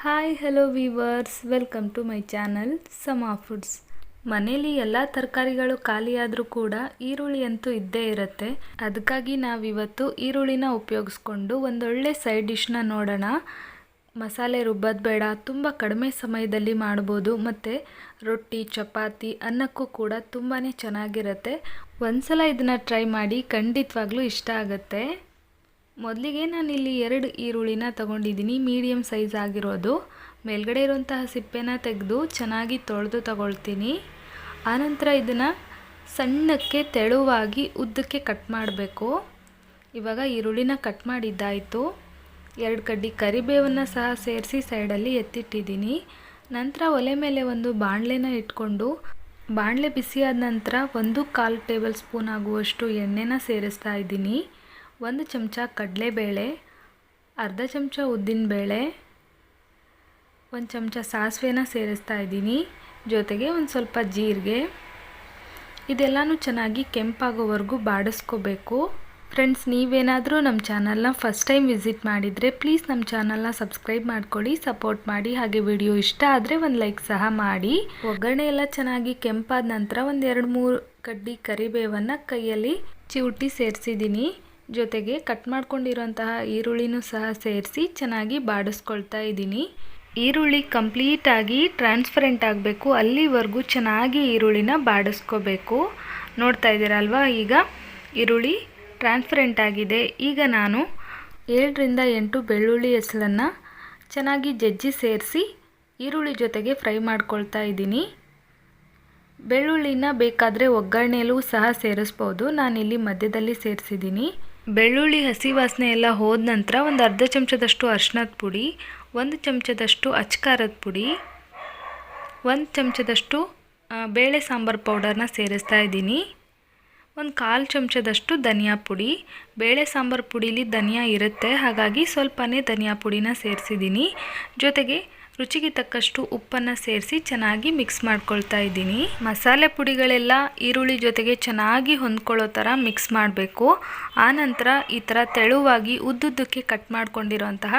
Hi hello viewers welcome to my channel Sama foods ಮನೇಲಿ ಎಲ್ಲ ತರಕಾರಿಗಳು ಖಾಲಿಯಾದರೂ ಕೂಡ ಈರುಳ್ಳಿ ಅಂತೂ ಇದ್ದೇ ಇರುತ್ತೆ. ಅದಕ್ಕಾಗಿ ನಾವಿವತ್ತು ಈರುಳ್ಳಿನ ಉಪಯೋಗಿಸ್ಕೊಂಡು ಒಂದೊಳ್ಳೆ ಸೈಡ್ ಡಿಶ್ನ ನೋಡೋಣ. ಮಸಾಲೆ ರುಬ್ಬೋದು ಬೇಡ, ತುಂಬ ಕಡಿಮೆ ಸಮಯದಲ್ಲಿ ಮಾಡ್ಬೋದು. ಮತ್ತು ರೊಟ್ಟಿ, ಚಪಾತಿ ಅನ್ನಕ್ಕೂ ಕೂಡ ತುಂಬಾ ಚೆನ್ನಾಗಿರುತ್ತೆ. ಒಂದ್ಸಲ ಇದನ್ನು ಟ್ರೈ ಮಾಡಿ ಖಂಡಿತವಾಗ್ಲೂ ಇಷ್ಟ ಆಗುತ್ತೆ. ಮೊದಲಿಗೆ ನಾನಿಲ್ಲಿ ಎರಡು ಈರುಳ್ಳಿನ ತಗೊಂಡಿದ್ದೀನಿ ಮೀಡಿಯಮ್ ಸೈಜ್ ಆಗಿರೋದು. ಮೇಲ್ಗಡೆ ಇರುವಂತಹ ಸಿಪ್ಪೆನ ತೆಗೆದು ಚೆನ್ನಾಗಿ ತೊಳೆದು ತಗೊಳ್ತೀನಿ. ಆನಂತರ ಇದನ್ನು ಸಣ್ಣಕ್ಕೆ ತೆಳುವಾಗಿ ಉದ್ದಕ್ಕೆ ಕಟ್ ಮಾಡಬೇಕು. ಇವಾಗ ಈರುಳ್ಳಿನ ಕಟ್ ಮಾಡಿದ್ದಾಯಿತು. ಎರಡು ಕಡ್ಡಿ ಕರಿಬೇವನ್ನು ಸಹ ಸೇರಿಸಿ ಸೈಡಲ್ಲಿ ಎತ್ತಿಟ್ಟಿದ್ದೀನಿ. ನಂತರ ಒಲೆ ಮೇಲೆ ಒಂದು ಬಾಣಲೆನ ಇಟ್ಕೊಂಡು, ಬಾಣಲೆ ಬಿಸಿಯಾದ ನಂತರ ಒಂದು ಕಾಲು ಟೇಬಲ್ ಸ್ಪೂನ್ ಆಗುವಷ್ಟು ಎಣ್ಣೆನ ಸೇರಿಸ್ತಾ ಇದ್ದೀನಿ. ಒಂದು ಚಮಚ ಕಡಲೆಬೇಳೆ, ಅರ್ಧ ಚಮಚ ಉದ್ದಿನಬೇಳೆ ಒಂದು ಚಮಚ ಸಾಸಿವೆನ ಸೇರಿಸ್ತಾ ಇದ್ದೀನಿ. ಜೊತೆಗೆ ಒಂದು ಸ್ವಲ್ಪ ಜೀರಿಗೆ. ಇದೆಲ್ಲನೂ ಚೆನ್ನಾಗಿ ಕೆಂಪಾಗೋವರೆಗೂ ಬಾಡಿಸ್ಕೋಬೇಕು. ಫ್ರೆಂಡ್ಸ್ ನೀವೇನಾದರೂ ನಮ್ಮ ಚಾನಲ್ನ ಫಸ್ಟ್ ಟೈಮ್ ವಿಸಿಟ್ ಮಾಡಿದರೆ ಪ್ಲೀಸ್ ನಮ್ಮ ಚಾನಲ್ನ ಸಬ್ಸ್ಕ್ರೈಬ್ ಮಾಡ್ಕೊಳ್ಳಿ ಸಪೋರ್ಟ್ ಮಾಡಿ. ಹಾಗೆ ವಿಡಿಯೋ ಇಷ್ಟ ಆದರೆ ಒಂದು ಲೈಕ್ ಸಹ ಮಾಡಿ. ಒಗ್ಗರಣೆ ಎಲ್ಲ ಚೆನ್ನಾಗಿ ಕೆಂಪಾದ ನಂತರ ಒಂದು ಎರಡು ಮೂರು ಕಡ್ಡಿ ಕರಿಬೇವನ್ನು ಕೈಯಲ್ಲಿ ಚಿವುಟಿ ಸೇರಿಸಿದ್ದೀನಿ. ಜೊತೆಗೆ ಕಟ್ ಮಾಡ್ಕೊಂಡಿರೋಂತಹ ಈರುಳ್ಳಿನೂ ಸಹ ಸೇರಿಸಿ ಚೆನ್ನಾಗಿ ಬಾಡಿಸ್ಕೊಳ್ತಾ ಇದ್ದೀನಿ. ಈರುಳ್ಳಿ ಕಂಪ್ಲೀಟಾಗಿ ಟ್ರಾನ್ಸ್ಪರೆಂಟ್ ಆಗಬೇಕು. ಅಲ್ಲಿವರೆಗೂ ಚೆನ್ನಾಗಿ ಈರುಳ್ಳಿನ ಬಾಡಿಸ್ಕೋಬೇಕು. ನೋಡ್ತಾ ಇದ್ದೀರಲ್ವಾ? ಈಗ ಈರುಳ್ಳಿ ಟ್ರಾನ್ಸ್ಪರೆಂಟ್ ಆಗಿದೆ. ಈಗ ನಾನು ಏಳರಿಂದ ಎಂಟು ಬೆಳ್ಳುಳ್ಳಿ ಹೆಸಲನ್ನು ಚೆನ್ನಾಗಿ ಜಜ್ಜಿ ಸೇರಿಸಿ ಈರುಳ್ಳಿ ಜೊತೆಗೆ ಫ್ರೈ ಮಾಡ್ಕೊಳ್ತಾ ಇದ್ದೀನಿ. ಬೆಳ್ಳುಳ್ಳಿನ ಬೇಕಾದರೆ ಒಗ್ಗರಣೆಯಲ್ಲೂ ಸಹ ಸೇರಿಸ್ಬೋದು. ನಾನಿಲ್ಲಿ ಮಧ್ಯದಲ್ಲಿ ಸೇರಿಸಿದ್ದೀನಿ. ಬೆಳ್ಳುಳ್ಳಿ ಹಸಿ ವಾಸನೆ ಎಲ್ಲ ಹೋದ ನಂತರ ಒಂದು ಅರ್ಧ ಚಮಚದಷ್ಟು ಅರ್ಶಿನದ ಪುಡಿ, ಒಂದು ಚಮಚದಷ್ಟು ಅಚ್ಕಾರದ ಪುಡಿ, ಒಂದು ಚಮಚದಷ್ಟು ಬೇಳೆ ಸಾಂಬಾರು ಪೌಡರ್ನ ಸೇರಿಸ್ತಾ ಇದ್ದೀನಿ. ಒಂದು ಕಾಲು ಚಮಚದಷ್ಟು ಧನಿಯಾ ಪುಡಿ. ಬೇಳೆ ಸಾಂಬಾರು ಪುಡೀಲಿ ಧನಿಯಾ ಇರುತ್ತೆ, ಹಾಗಾಗಿ ಸ್ವಲ್ಪನೇ ಧನಿಯಾ ಪುಡಿನ ಸೇರಿಸಿದ್ದೀನಿ. ಜೊತೆಗೆ ರುಚಿಗೆ ತಕ್ಕಷ್ಟು ಉಪ್ಪನ್ನು ಸೇರಿಸಿ ಚೆನ್ನಾಗಿ ಮಿಕ್ಸ್ ಮಾಡ್ಕೊಳ್ತಾ ಇದ್ದೀನಿ. ಮಸಾಲೆ ಪುಡಿಗಳೆಲ್ಲ ಈರುಳ್ಳಿ ಜೊತೆಗೆ ಚೆನ್ನಾಗಿ ಹೊಂದ್ಕೊಳ್ಳೋ ಥರ ಮಿಕ್ಸ್ ಮಾಡಬೇಕು. ಆನಂತರ ಈ ಥರ ತೆಳುವಾಗಿ ಉದ್ದುದ್ದಕ್ಕೆ ಕಟ್ ಮಾಡ್ಕೊಂಡಿರೋಂತಹ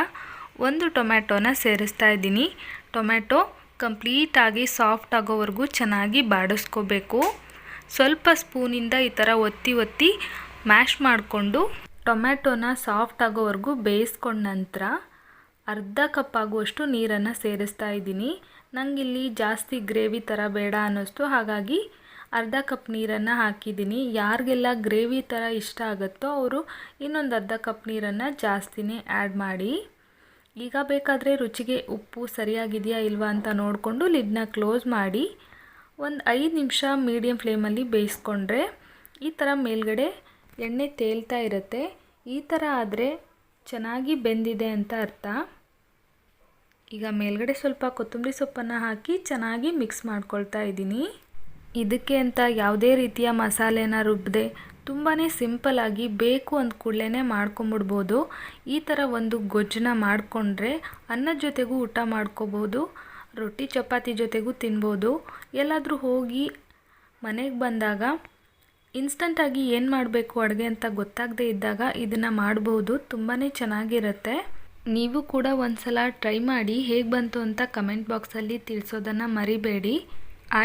ಒಂದು ಟೊಮ್ಯಾಟೋನ ಸೇರಿಸ್ತಾ ಇದ್ದೀನಿ. ಟೊಮ್ಯಾಟೊ ಕಂಪ್ಲೀಟಾಗಿ ಸಾಫ್ಟ್ ಆಗೋವರೆಗೂ ಚೆನ್ನಾಗಿ ಬಾಡಿಸ್ಕೋಬೇಕು. ಸ್ವಲ್ಪ ಸ್ಪೂನಿಂದ ಈ ಥರ ಒತ್ತಿ ಒತ್ತಿ ಮ್ಯಾಶ್ ಮಾಡಿಕೊಂಡು ಟೊಮ್ಯಾಟೊನ ಸಾಫ್ಟ್ ಆಗೋವರೆಗೂ ಬೇಯಿಸ್ಕೊಂಡ ನಂತರ ಅರ್ಧ ಕಪ್ ಆಗುವಷ್ಟು ನೀರನ್ನು ಸೇರಿಸ್ತಾ ಇದ್ದೀನಿ. ನನಗಿಲ್ಲಿ ಜಾಸ್ತಿ ಗ್ರೇವಿ ಥರ ಬೇಡ ಅನ್ನಿಸ್ತು. ಹಾಗಾಗಿ ಅರ್ಧ ಕಪ್ ನೀರನ್ನು ಹಾಕಿದ್ದೀನಿ. ಯಾರಿಗೆಲ್ಲ ಗ್ರೇವಿ ಥರ ಇಷ್ಟ ಆಗುತ್ತೋ ಅವರು ಇನ್ನೊಂದು ಅರ್ಧ ಕಪ್ ನೀರನ್ನು ಜಾಸ್ತಿನೇ ಆ್ಯಡ್ ಮಾಡಿ. ಈಗ ಬೇಕಾದರೆ ರುಚಿಗೆ ಉಪ್ಪು ಸರಿಯಾಗಿದೆಯಾ ಇಲ್ವಾ ಅಂತ ನೋಡಿಕೊಂಡು ಲಿಡ್ನ ಕ್ಲೋಸ್ ಮಾಡಿ ಒಂದು ಐದು ನಿಮಿಷ ಮೀಡಿಯಮ್ ಫ್ಲೇಮಲ್ಲಿ ಬೇಯಿಸ್ಕೊಂಡ್ರೆ ಈ ಥರ ಮೇಲ್ಗಡೆ ಎಣ್ಣೆ ತೇಲ್ತಾ ಇರುತ್ತೆ. ಈ ಥರ ಆದರೆ ಚೆನ್ನಾಗಿ ಬೆಂದಿದೆ ಅಂತ ಅರ್ಥ. ಈಗ ಮೇಲ್ಗಡೆ ಸ್ವಲ್ಪ ಕೊತ್ತಂಬರಿ ಸೊಪ್ಪನ್ನು ಹಾಕಿ ಚೆನ್ನಾಗಿ ಮಿಕ್ಸ್ ಮಾಡ್ಕೊಳ್ತಾ ಇದ್ದೀನಿ. ಇದಕ್ಕೆ ಅಂತ ಯಾವುದೇ ರೀತಿಯ ಮಸಾಲೆನ ರುಬ್ಬದೆ ತುಂಬಾ ಸಿಂಪಲಾಗಿ ಬೇಕು ಅಂದ ಕೂಡಲೇ ಮಾಡ್ಕೊಂಬಿಡ್ಬೋದು. ಈ ಥರ ಒಂದು ಗೊಜ್ಜನ್ನ ಮಾಡಿಕೊಂಡ್ರೆ ಅನ್ನದ ಜೊತೆಗೂ ಊಟ ಮಾಡ್ಕೋಬೋದು, ರೊಟ್ಟಿ ಚಪಾತಿ ಜೊತೆಗೂ ತಿನ್ಬೋದು. ಎಲ್ಲಾದರೂ ಹೋಗಿ ಮನೆಗೆ ಬಂದಾಗ ಇನ್ಸ್ಟಂಟಾಗಿ ಏನು ಮಾಡಬೇಕು ಅಡುಗೆ ಅಂತ ಗೊತ್ತಾಗದೇ ಇದ್ದಾಗ ಇದನ್ನು ಮಾಡ್ಬೋದು ತುಂಬಾ ಚೆನ್ನಾಗಿರುತ್ತೆ. ನೀವು ಕೂಡ ಒಂದು ಸಲ ಟ್ರೈ ಮಾಡಿ ಹೇಗೆ ಬಂತು ಅಂತ ಕಮೆಂಟ್ ಬಾಕ್ಸಲ್ಲಿ ತಿಳಿಸೋದನ್ನು ಮರಿಬೇಡಿ.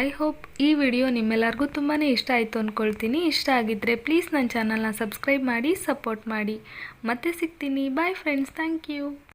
ಐ ಹೋಪ್ ಈ ವಿಡಿಯೋ ನಿಮ್ಮೆಲ್ಲರಿಗೂ ತುಂಬಾ ಇಷ್ಟ ಆಯಿತು ಅಂದ್ಕೊಳ್ತೀನಿ ಇಷ್ಟ ಆಗಿದ್ದರೆ ಪ್ಲೀಸ್ ನನ್ನ ಚಾನಲ್ನ ಸಬ್ಸ್ಕ್ರೈಬ್ ಮಾಡಿ ಸಪೋರ್ಟ್ ಮಾಡಿ. ಮತ್ತೆ ಸಿಗ್ತೀನಿ. Bye friends thank you